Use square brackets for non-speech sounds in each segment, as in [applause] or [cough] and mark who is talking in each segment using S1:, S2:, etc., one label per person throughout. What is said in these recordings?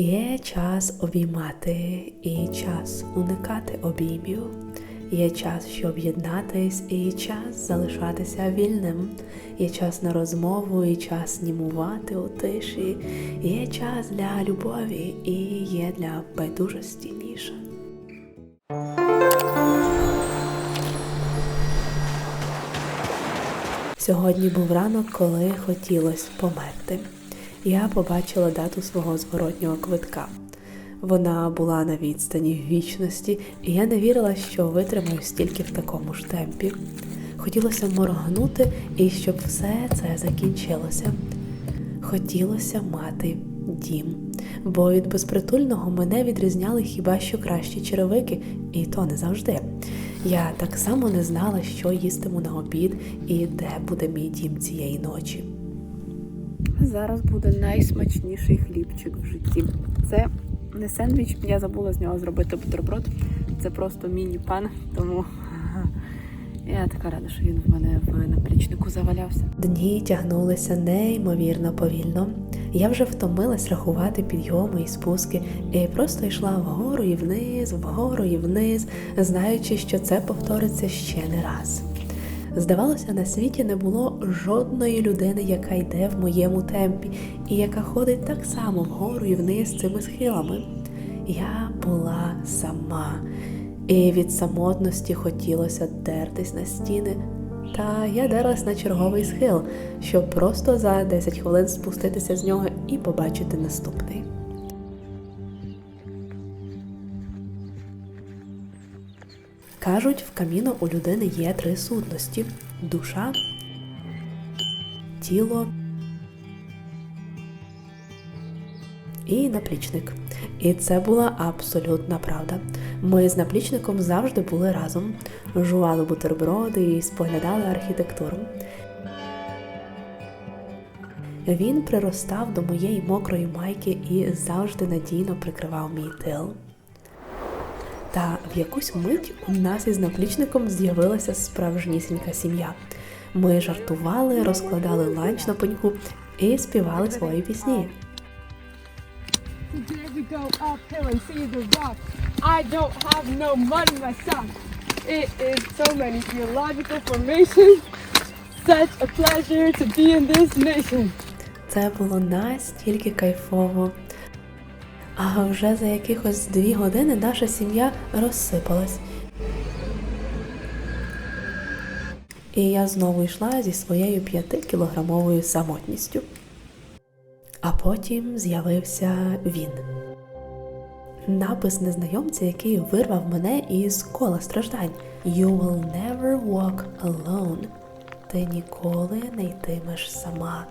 S1: Є час обіймати і час уникати обіймів. Є час, щоб єднатись, і час залишатися вільним. Є час на розмову, і час німувати у тиші. Є час для любові і є для байдужості ніша. Сьогодні був ранок, коли хотілося померти. Я побачила дату свого зворотнього квитка. Вона була на відстані вічності, і я не вірила, що витримаю стільки в такому ж темпі. Хотілося моргнути і щоб все це закінчилося. Хотілося мати дім, бо від безпритульного мене відрізняли хіба що кращі черевики, і то не завжди. Я так само не знала, що їстиму на обід і де буде мій дім цієї ночі.
S2: Зараз буде найсмачніший хлібчик в житті. Це не сендвіч, я забула з нього зробити бутерброд. Це просто міні-пан, тому [laughs] я така рада, що він в мене в наплічнику завалявся.
S1: Дні тягнулися неймовірно повільно. Я вже втомилась рахувати підйоми і спуски, і просто йшла вгору і вниз, вгору і вниз, знаючи, що це повториться ще не раз. Здавалося, на світі не було жодної людини, яка йде в моєму темпі, і яка ходить так само вгору і вниз цими схилами. Я була сама, і від самотності хотілося дертись на стіни. Та я дерлась на черговий схил, щоб просто за 10 хвилин спуститися з нього і побачити наступний. Кажуть, в каміно у людини є три сутності: душа, тіло і наплічник. І це була абсолютна правда. Ми з наплічником завжди були разом, жували бутерброди і споглядали архітектуру. Він приростав до моєї мокрої майки і завжди надійно прикривав мій тил. Та в якусь мить у нас із наплічником з'явилася справжнісінька сім'я. Ми жартували, розкладали ланч на пеньку і співали свої пісні.
S3: It is so many geological formations. Such a pleasure to be in this.
S1: Це було настільки кайфово. А вже за якихось дві години наша сім'я розсипалась. І я знову йшла зі своєю п'ятикілограмовою самотністю. А потім з'явився він. Напис незнайомця, який вирвав мене із кола страждань. You will never walk alone. Ти ніколи не йтимеш сама.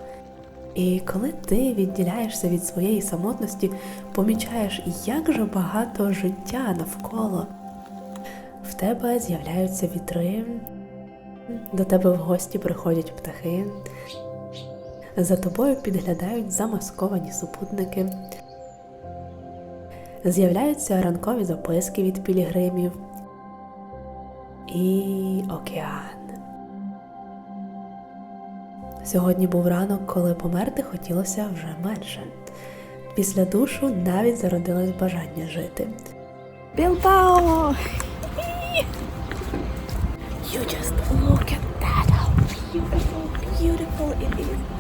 S1: І коли ти відділяєшся від своєї самотності, помічаєш, як же багато життя навколо. В тебе з'являються вітри, до тебе в гості приходять птахи, за тобою підглядають замасковані супутники, з'являються ранкові записки від пілігримів і океан. Сьогодні був ранок, коли померти хотілося вже менше. Після душу навіть зародилось бажання жити.
S2: Білбао!
S1: You just look at that, how beautiful, beautiful it is.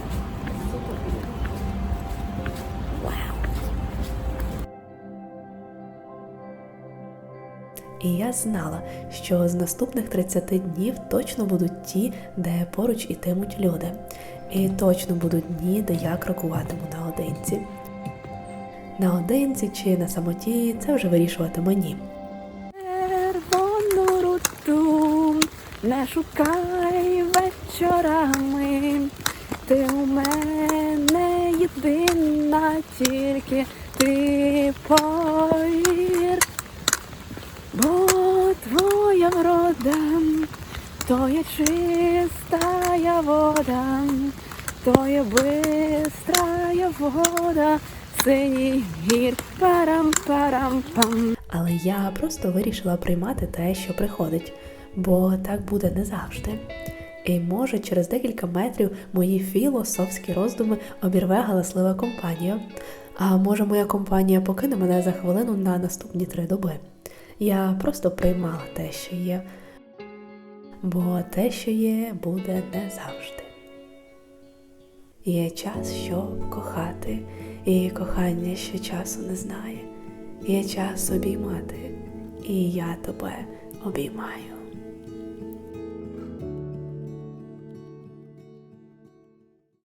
S1: І я знала, що з наступних 30 днів точно будуть ті, де поруч ітимуть люди. І точно будуть дні, де я крокуватиму наодинці. Наодинці чи на самоті це вже вирішувати мені.
S2: Червону руту не шукай вечорами. Ти у мене єдина, тільки ти повір. Бо врода, то є чистая вода, то є бистрая вода, синій гір, парам-парам-пам.
S1: Але я просто вирішила приймати те, що приходить, бо так буде не завжди. І може через декілька метрів мої філософські роздуми обірве галаслива компанія. А може, моя компанія покине мене за хвилину на наступні три доби. Я просто приймала те, що є, бо те, що є, буде не завжди. Є час, щоб кохати, і кохання ще часу не знає. Є час обіймати, і я тебе обіймаю.